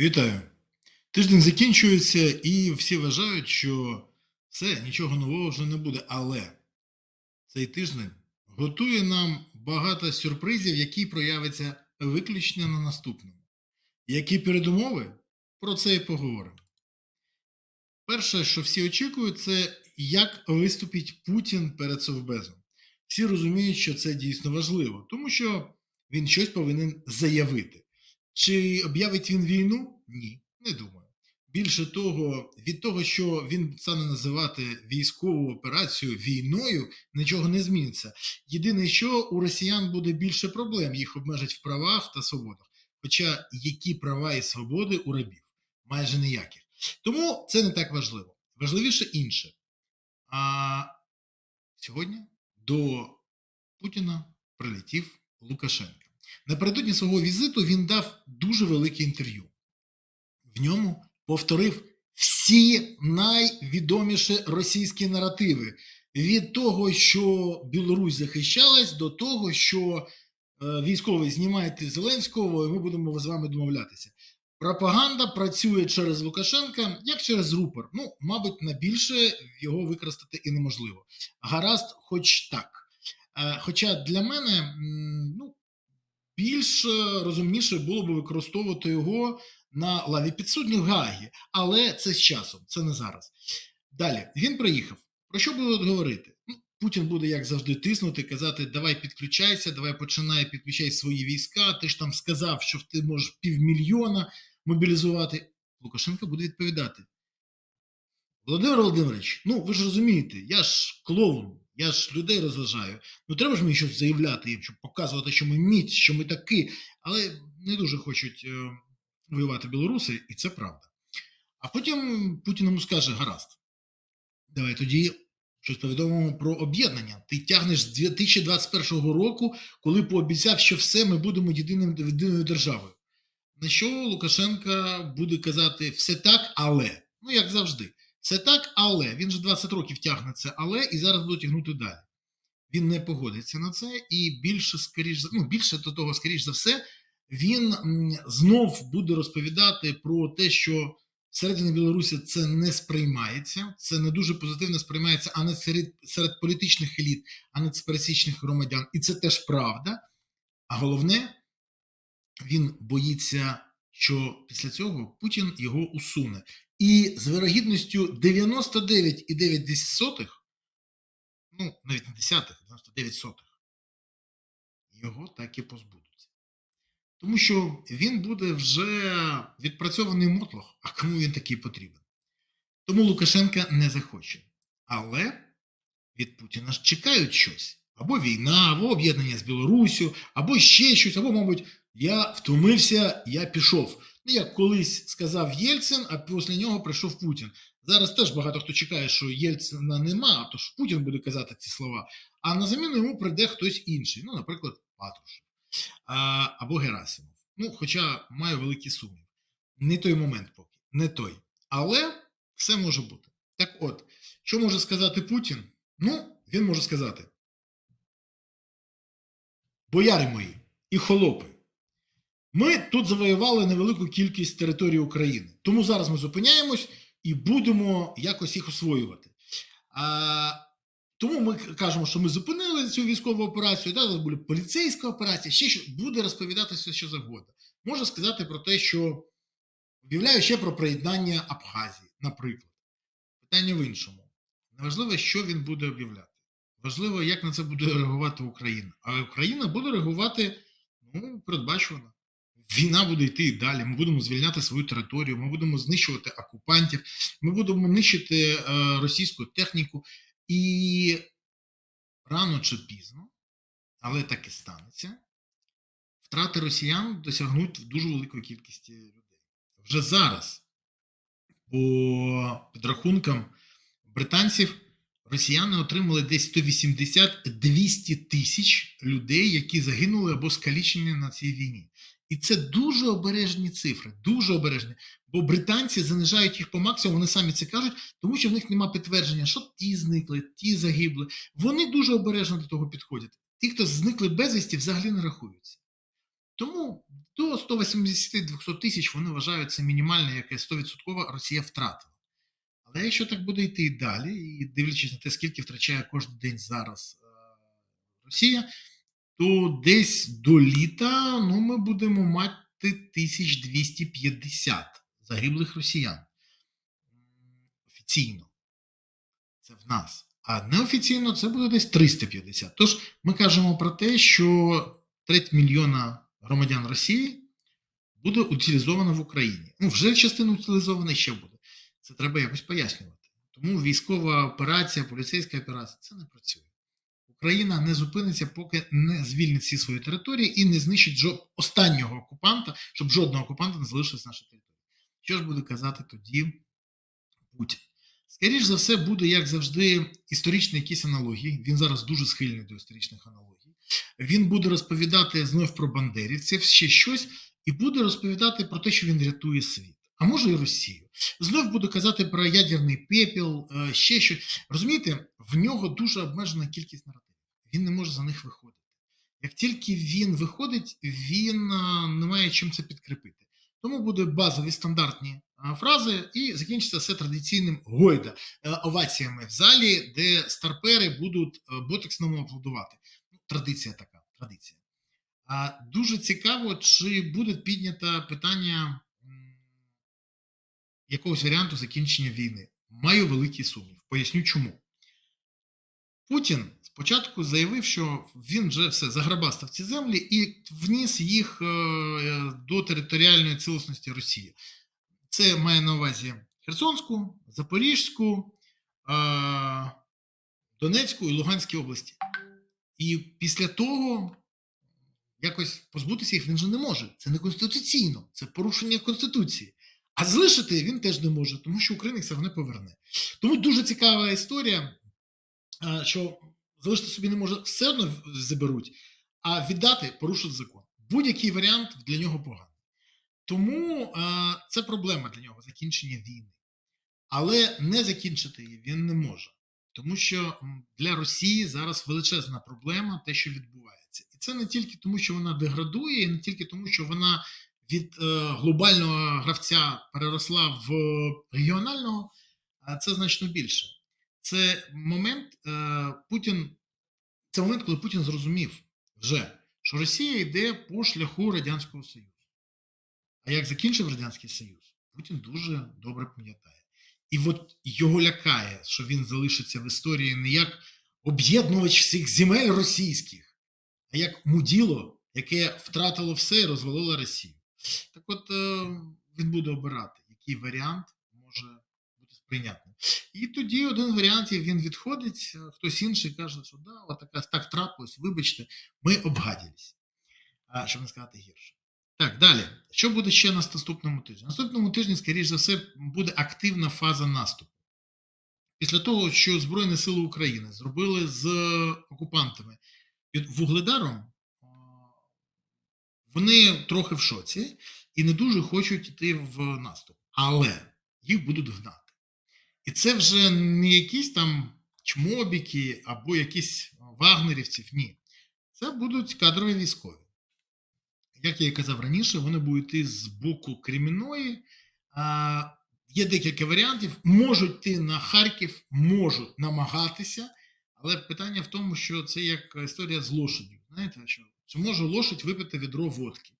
Вітаю. Тиждень закінчується, і всі вважають, що все, нічого нового вже не буде. Але цей тиждень готує нам багато сюрпризів, які проявляться виключно на наступному. Які передумови? Про це і поговоримо. Перше, що всі очікують, це як виступить Путін перед Совбезом. Всі розуміють, що це дійсно важливо, тому що він щось повинен заявити. Чи об'явить він війну? Ні, не думаю. Більше того, від того, що він стане називати військову операцію війною, нічого не зміниться. Єдине, що у росіян буде більше проблем, їх обмежать в правах та свободах. Хоча які права і свободи у рабів? Майже ніяких. Тому це не так важливо. Важливіше інше. А сьогодні до Путіна прилетів Лукашенко. Напередодні свого візиту він дав дуже велике інтерв'ю. В ньому повторив всі найвідоміші російські наративи від того, що Білорусь захищалась, до того, що е, військовий знімайте Зеленського, і ми будемо з вами домовлятися. Пропаганда працює через Лукашенка як через рупор. Ну, мабуть, на більше його використати і неможливо. Гаразд, хоч так. Е, Хоча для мене, ну, більш розумніше було б використовувати його на лаві підсудніх в Гаагі, але це з часом, це не зараз. Далі він приїхав. Про що будуть говорити? Ну, Путін буде, як завжди, тиснути, казати: давай підключайся, давай починай підключай свої війська. Ти ж там сказав, що ти можеш півмільйона мобілізувати. Лукашенко буде відповідати. Володимир Володимирович, ну ви ж розумієте, я ж клоун, я ж людей розважаю. Ну треба ж мені щось заявляти їм, щоб показувати, що ми міць, що ми такі, але не дуже хочуть е, воювати білоруси, і це правда. А потім Путін йому скаже: гаразд, давай тоді щось повідомимо про об'єднання. Ти тягнеш з 2021 року, коли пообіцяв, що все ми будемо єдиним єдиною державою. На що Лукашенка буде казати все так, але ну як завжди. Це так, але він же 20 років тягне це, але і зараз буде тягнути далі. Він не погодиться на це, і більше, скоріш ну, більше до того, скоріш за все, він знов буде розповідати про те, що всередині Білорусі це не сприймається, це не дуже позитивно сприймається, а не серед, серед політичних еліт, а не пересічних громадян. І це теж правда. А головне, він боїться, що після цього Путін його усуне. І з вирогідністю 99,9, ну, навіть не десятих, 99 сотих, його так і позбудуться. Тому що він буде вже відпрацьований мотлох, а кому він такий потрібен. Тому Лукашенка не захоче. Але від Путіна ж чекають щось. Або війна, або об'єднання з Білоруссю, або ще щось, або, мабуть, я втомився, я пішов. Ну, як колись сказав Єльцин, а після нього прийшов Путін. Зараз теж багато хто чекає, що Єльцина нема, тож Путін буде казати ці слова. А на заміну йому прийде хтось інший, ну, наприклад, Патрушев або Герасимов. Ну, хоча маю великі сумніви. Не той момент поки, не той. Але все може бути. Так от, що може сказати Путін? Ну, він може сказати: Бояри мої і холопи. Ми тут завоювали невелику кількість території України. Тому зараз ми зупиняємось і будемо якось їх освоювати. А, тому ми кажемо, що ми зупинили цю військову операцію, да, буде поліцейська операція, ще що буде розповідатися що завгодно. Може сказати про те, що об'являю ще про приєднання Абхазії, наприклад. Питання в іншому. Неважливо, що він буде об'являти. Важливо, як на це буде реагувати Україна. А Україна буде реагувати ну, передбачувано. Війна буде йти і далі. Ми будемо звільняти свою територію, ми будемо знищувати окупантів, ми будемо нищити е, російську техніку. І рано чи пізно, але так і станеться, втрати росіян досягнуть дуже великої кількості людей. Вже зараз, по підрахункам британців, росіяни отримали десь 180-200 тисяч людей, які загинули або скалічені на цій війні. І це дуже обережні цифри, дуже обережні. Бо британці занижають їх по максимуму, вони самі це кажуть, тому що в них немає підтвердження, що ті зникли, ті загибли. Вони дуже обережно до того підходять. Ті, хто зникли безвісті, взагалі не рахуються. Тому до 180-200 тисяч вони вважають це мінімальне, яке 100% Росія втратила. Але якщо так буде йти і далі, і дивлячись на те, скільки втрачає кожен день зараз е, Росія, то десь до літа ну, ми будемо мати 1250 загиблих росіян. Офіційно. Це в нас. А неофіційно це буде десь 350. Тож ми кажемо про те, що треть мільйона громадян Росії буде утилізовано в Україні. Ну, вже частина утилізована ще буде. Це треба якось пояснювати. Тому військова операція, поліцейська операція це не працює. Україна не зупиниться, поки не звільнить всі свої території і не знищить жо- останнього окупанта, щоб жодного окупанта не залишилось на території. Що ж буде казати тоді Путін? Скоріше за все, буде, як завжди, історичні якісь аналогії. Він зараз дуже схильний до історичних аналогій. Він буде розповідати знов про бандерівців, ще щось, і буде розповідати про те, що він рятує світ, а може і Росію. Знов буде казати про ядерний пепел, е, ще щось. Розумієте, в нього дуже обмежена кількість наративів. Він не може за них виходити. Як тільки він виходить, він е, не має чим це підкріпити. Тому будуть базові стандартні е, фрази, і закінчиться все традиційним гойда е, оваціями в залі, де старпери будуть ботексному аплодувати. Ну, Традиція така. Традиція. А дуже цікаво, чи буде піднято питання якогось варіанту закінчення війни. Маю великий сумнів. Поясню чому. Путін спочатку заявив, що він вже все заграбастав ці землі і вніс їх е, до територіальної цілісності Росії. Це має на увазі Херсонську, Запорізьку, е, Донецьку і Луганську області. І після того якось позбутися їх він же не може. Це не конституційно, це порушення Конституції. А залишити він теж не може, тому що Україна їх все не поверне. Тому дуже цікава історія, е, що залишити собі не може, все одно заберуть, а віддати порушить закон. Будь-який варіант для нього поганий. Тому е, це проблема для нього закінчення війни. Але не закінчити її він не може. Тому що для Росії зараз величезна проблема те, що відбувається. І це не тільки тому, що вона деградує, і не тільки тому, що вона від е, глобального гравця переросла в регіонального, а це значно більше. Це момент е, Путін, це момент, коли Путін зрозумів вже, що Росія йде по шляху Радянського Союзу. А як закінчив Радянський Союз, Путін дуже добре пам'ятає. І от його лякає, що він залишиться в історії не як об'єднувач всіх земель російських, а як муділо, яке втратило все і розвалило Росію. Так от е, він буде обирати, який варіант може бути. І тоді один з варіантів він відходить, хтось інший каже, що да, така, так трапилось, вибачте, ми обгаділись. Щоб не сказати гірше. Так, далі. Що буде ще на наступному тижні? Наступному тижні, скоріш за все, буде активна фаза наступу. Після того, що Збройні Сили України зробили з окупантами під Вугледаром, вони трохи в шоці і не дуже хочуть йти в наступ. Але їх будуть гнати. І це вже не якісь там чмобіки або якісь вагнерівців. Ні. Це будуть кадрові військові. Як я і казав раніше, вони будуть йти з боку Креміної. А, є декілька варіантів. Можуть йти на Харків, можуть намагатися, але питання в тому, що це як історія з лошадю. Знаєте, що чи може лошадь випити відро водки?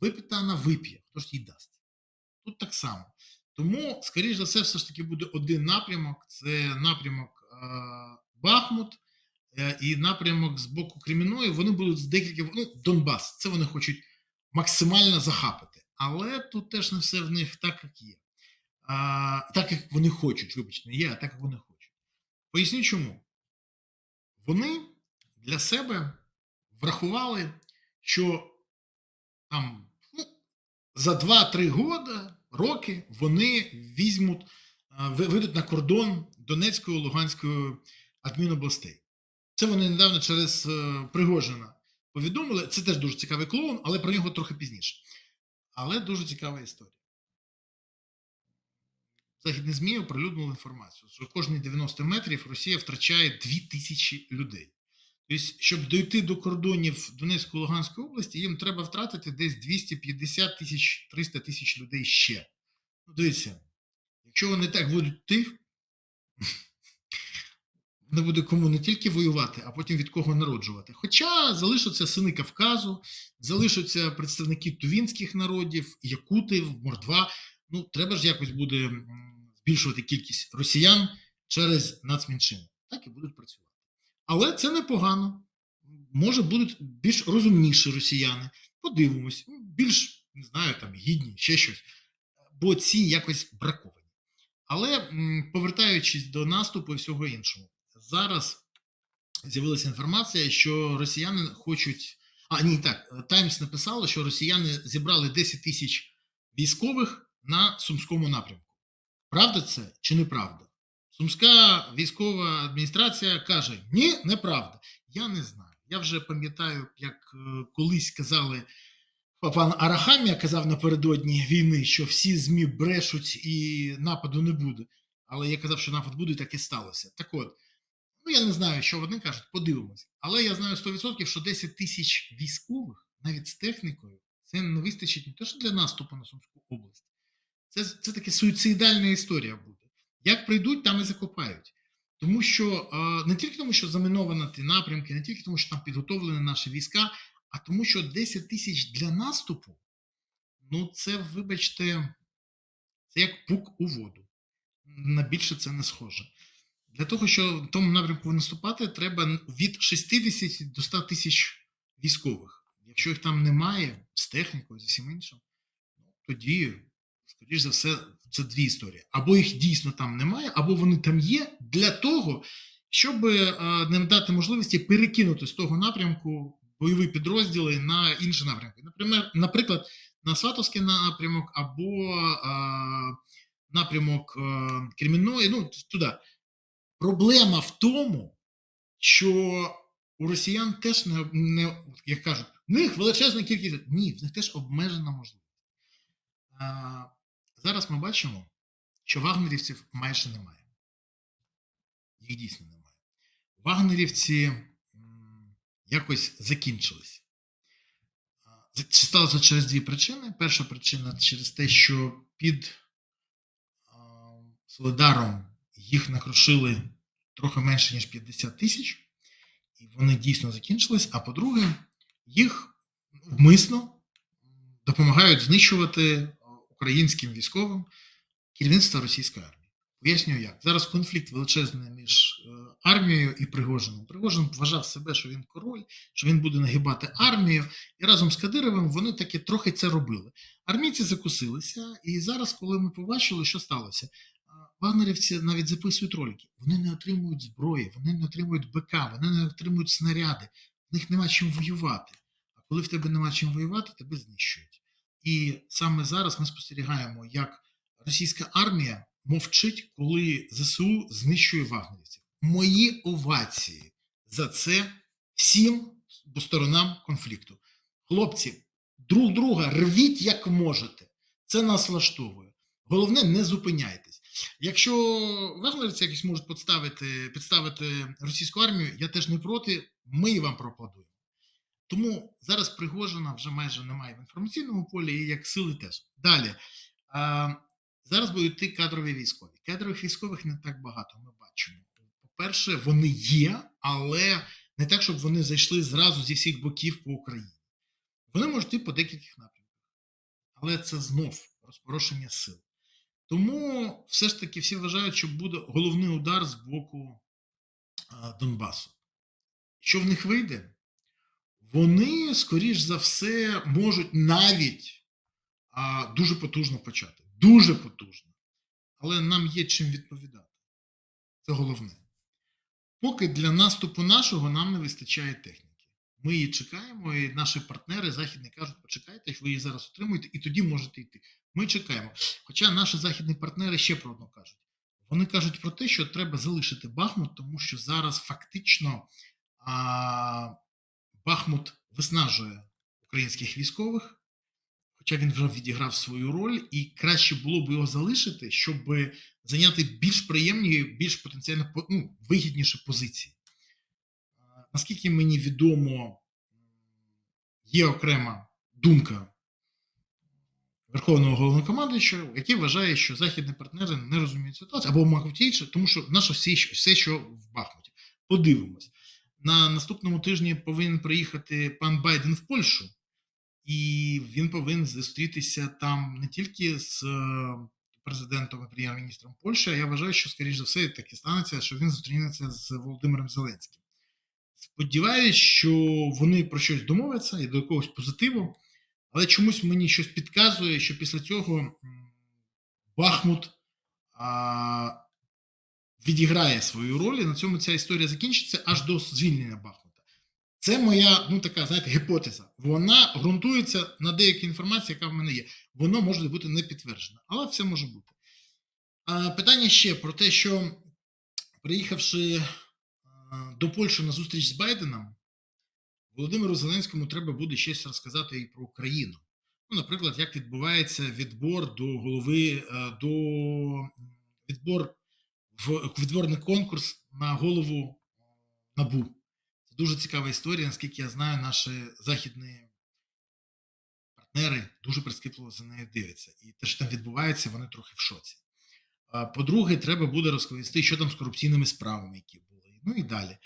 Випита вона вип'є, хто ж їй дасть. Тут так само. Тому, скоріш за все, все ж таки буде один напрямок: це напрямок е, Бахмут е, і напрямок з боку Креміної. Вони будуть з декілька ну, Донбас. Це вони хочуть максимально захапити. Але тут теж не все в них так, як є. А, так, як вони хочуть, вибачте, не є, а так, як вони хочуть. Поясню чому. Вони для себе врахували, що там ну, за 2-3 года, роки вони візьмуть, вийдуть на кордон Донецької Луганської адмінобластей. Це вони недавно через е, Пригожина повідомили. Це теж дуже цікавий клоун, але про нього трохи пізніше. Але дуже цікава історія. Західні ЗМІ оприлюднили інформацію, що кожні 90 метрів Росія втрачає 2000 людей. Тобто, щоб дойти до кордонів Донецької Луганської області, їм треба втратити десь 250 тисяч 300 тисяч людей ще. Ну, дивіться, якщо вони так будуть йти, не буде кому не тільки воювати, а потім від кого народжувати. Хоча залишаться сини Кавказу, залишаться представники тувінських народів, якутів, мордва. Ну, треба ж якось буде збільшувати кількість росіян через нацменшини. Так і будуть працювати. Але це непогано. Може, будуть більш розумніші росіяни. Подивимось, ну, більш не знаю, там гідні, ще щось. Бо ці якось браковані. Але повертаючись до наступу і всього іншого, зараз з'явилася інформація, що росіяни хочуть. А, ні, так, Таймс написало, що росіяни зібрали 10 тисяч військових на Сумському напрямку. Правда це чи неправда? Сумська військова адміністрація каже: ні, неправда. Я не знаю. Я вже пам'ятаю, як е, колись казали, пан Арахамія казав напередодні війни, що всі ЗМІ брешуть і нападу не буде. Але я казав, що напад буде, і так і сталося. Так от, ну я не знаю, що вони кажуть, подивимось. Але я знаю 100%, що 10 тисяч військових, навіть з технікою, це не вистачить не те, що для наступу на Сумську область. Це, це таке суїцидальна історія буде. Як прийдуть, там і закопають. Тому що е, не тільки тому, що заміновані ті напрямки, не тільки тому, що там підготовлені наші війська, а тому, що 10 тисяч для наступу, ну це, вибачте, це як пук у воду. На більше це не схоже. Для того, щоб в тому напрямку наступати, треба від 60 до 100 тисяч військових. Якщо їх там немає з технікою, з усім іншим, ну, тоді, скоріш за все, це дві історії. Або їх дійсно там немає, або вони там є для того, щоб е, не дати можливості перекинути з того напрямку бойові підрозділи на інші напрямки. Наприклад, на Сватовський напрямок або е, напрямок е, Кремінної, ну туди. Проблема в тому, що у росіян теж не, не як кажуть, в них величезна кількість. Ні, в них теж обмежена можливість. Зараз ми бачимо, що вагнерівців майже немає. Їх дійсно немає. Вагнерівці якось закінчились. Це сталося через дві причини. Перша причина через те, що під Солидаром їх накрушили трохи менше, ніж 50 тисяч, і вони дійсно закінчились. А по-друге, їх вмисно допомагають знищувати українським військовим керівництво російської армії. Пояснюю як. Зараз конфлікт величезний між е, армією і Пригожиним. Пригожин вважав себе, що він король, що він буде нагибати армію, і разом з Кадировим вони таки трохи це робили. Армійці закусилися, і зараз, коли ми побачили, що сталося, Вагнерівці навіть записують ролики. Вони не отримують зброї, вони не отримують БК, вони не отримують снаряди, в них нема чим воювати. А коли в тебе нема чим воювати, тебе знищують. І саме зараз ми спостерігаємо, як російська армія мовчить, коли ЗСУ знищує вагнерівців. Мої овації за це всім сторонам конфлікту. Хлопці, друг друга рвіть як можете. Це нас влаштовує. Головне, не зупиняйтесь. Якщо вагнерівці якось можуть підставити, підставити російську армію, я теж не проти, ми вам проаплодуємо. Тому зараз Пригожина вже майже немає в інформаційному полі, і як сили теж. Далі. А, зараз будуть йти кадрові військові. Кадрових військових не так багато, ми бачимо. По-перше, вони є, але не так, щоб вони зайшли зразу зі всіх боків по Україні. Вони можуть йти по декількох напрямках. Але це знов розпорошення сил. Тому все ж таки всі вважають, що буде головний удар з боку Донбасу. Що в них вийде? Вони, скоріш за все, можуть навіть а, дуже потужно почати. Дуже потужно. Але нам є чим відповідати. Це головне. Поки для наступу нашого нам не вистачає техніки. Ми її чекаємо, і наші партнери західні кажуть, почекайте, ви її зараз отримуєте, і тоді можете йти. Ми чекаємо. Хоча наші західні партнери ще про одно кажуть. Вони кажуть про те, що треба залишити Бахмут, тому що зараз фактично а, Бахмут виснажує українських військових, хоча він вже відіграв свою роль, і краще було б його залишити, щоб зайняти більш приємні, більш потенціально ну, вигідніші позиції. наскільки мені відомо, є окрема думка Верховного головнокомандуючого, який вважає, що західні партнери не розуміють ситуацію або мабуть інше, тому що наше що- все, що в Бахмуті. Подивимось. На наступному тижні повинен приїхати пан Байден в Польщу, і він повинен зустрітися там не тільки з е, президентом і прем'єр-міністром Польщі, а я вважаю, що, скоріш за все, таки станеться, що він зустрінеться з Володимиром Зеленським. Сподіваюсь, що вони про щось домовляться і до якогось позитиву, але чомусь мені щось підказує, що після цього Бахмут відіграє свою роль, і на цьому ця історія закінчиться аж до звільнення Бахмута. Це моя, ну така, знаєте, гіпотеза. Вона ґрунтується на деякій інформації, яка в мене є. Воно може бути не підтверджено, але все може бути. А, питання ще про те, що приїхавши а, до Польщі на зустріч з Байденом, Володимиру Зеленському треба буде щось розказати і про Україну. Ну, наприклад, як відбувається відбор до голови, е, до відбор в відборний конкурс на голову НАБУ. Це дуже цікава історія. Наскільки я знаю, наші західні партнери дуже прискіпливо за нею дивляться. І те, що там відбувається, вони трохи в шоці. По-друге, треба буде розповісти, що там з корупційними справами, які були. Ну і далі. Е,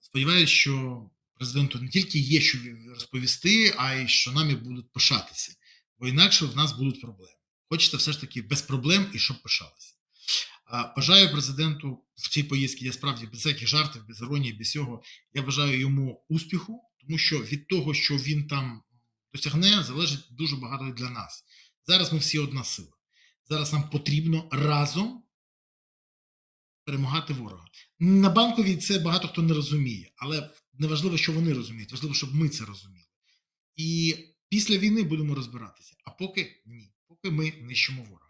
Сподіваюсь, що президенту не тільки є що розповісти, а й що нами будуть пишатися, бо інакше в нас будуть проблеми. Хочеться все ж таки без проблем і щоб пишалися. Бажаю президенту в цій поїздці, я справді без всяких жартів, без іронії, без цього. Я бажаю йому успіху, тому що від того, що він там досягне, залежить дуже багато для нас. Зараз ми всі одна сила. Зараз нам потрібно разом перемагати ворога. На банковій це багато хто не розуміє, але не важливо, що вони розуміють, важливо, щоб ми це розуміли. І після війни будемо розбиратися. А поки ні, поки ми нищимо ворога.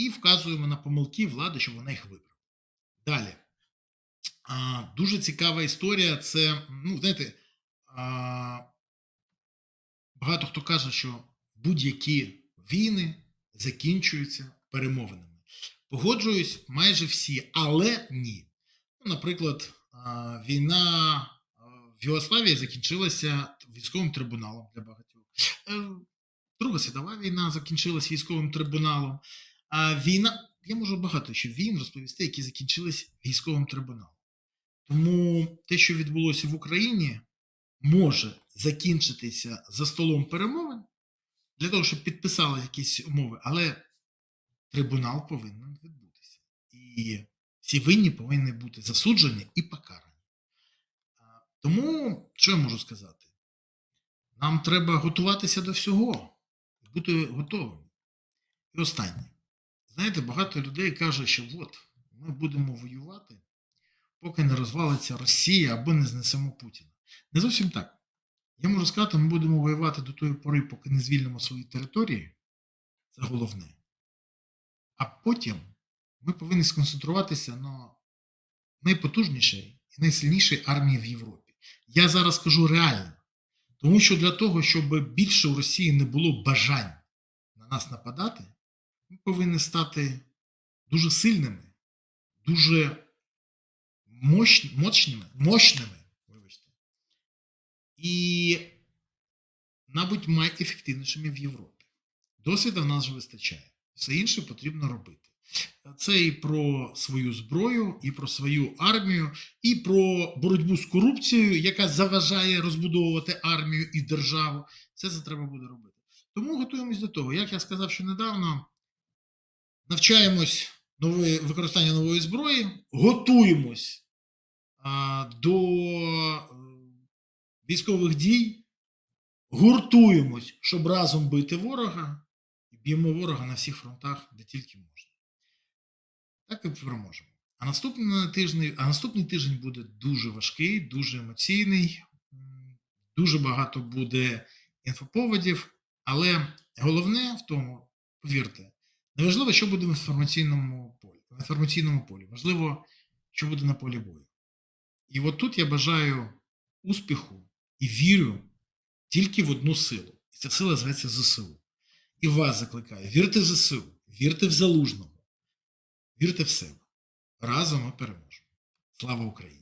І вказуємо на помилки влади, щоб вона їх виправила. Далі. А, дуже цікава історія. Це, ну, знаєте, а, багато хто каже, що будь-які війни закінчуються перемовинами. Погоджуюсь майже всі, але ні. Ну, наприклад, а, війна в Югославії закінчилася військовим трибуналом для багатьох. Е, Друга світова війна закінчилась військовим трибуналом. А війна, я можу багато ще війн розповісти, які закінчились військовим трибуналом. Тому те, що відбулося в Україні, може закінчитися за столом перемовин для того, щоб підписали якісь умови, але трибунал повинен відбутися. І всі винні повинні бути засуджені і покарані. Тому, що я можу сказати? Нам треба готуватися до всього, бути готовими. І останнє. Знаєте, багато людей каже, що от ми будемо воювати, поки не розвалиться Росія або не знесемо Путіна. Не зовсім так. Я можу сказати, ми будемо воювати до тої пори, поки не звільнимо свої території. Це головне. А потім ми повинні сконцентруватися на найпотужнішій і найсильнішій армії в Європі. Я зараз кажу реально. Тому що для того, щоб більше у Росії не було бажань на нас нападати, ми повинні стати дуже сильними, дуже мощними, мощними, вибачте, і, мабуть, найефективнішими в Європі. Досвіду в нас вже вистачає. Все інше потрібно робити. Це і про свою зброю, і про свою армію, і про боротьбу з корупцією, яка заважає розбудовувати армію і державу. Все це треба буде робити. Тому готуємось до того. Як я сказав, що недавно навчаємось нової, використання нової зброї, готуємось а, до е, військових дій, гуртуємось, щоб разом бити ворога, і б'ємо ворога на всіх фронтах, де тільки можна. Так і переможемо. А наступний тиждень, а наступний тиждень буде дуже важкий, дуже емоційний, дуже багато буде інфоповодів, але головне в тому, повірте, неважливо, що буде в інформаційному полі, в інформаційному полі, важливо, що буде на полі бою. І от тут я бажаю успіху і вірю тільки в одну силу. І ця сила зветься ЗСУ. І вас закликаю: вірте в ЗСУ, вірте в залужного, вірте в себе. Разом ми переможемо. Слава Україні!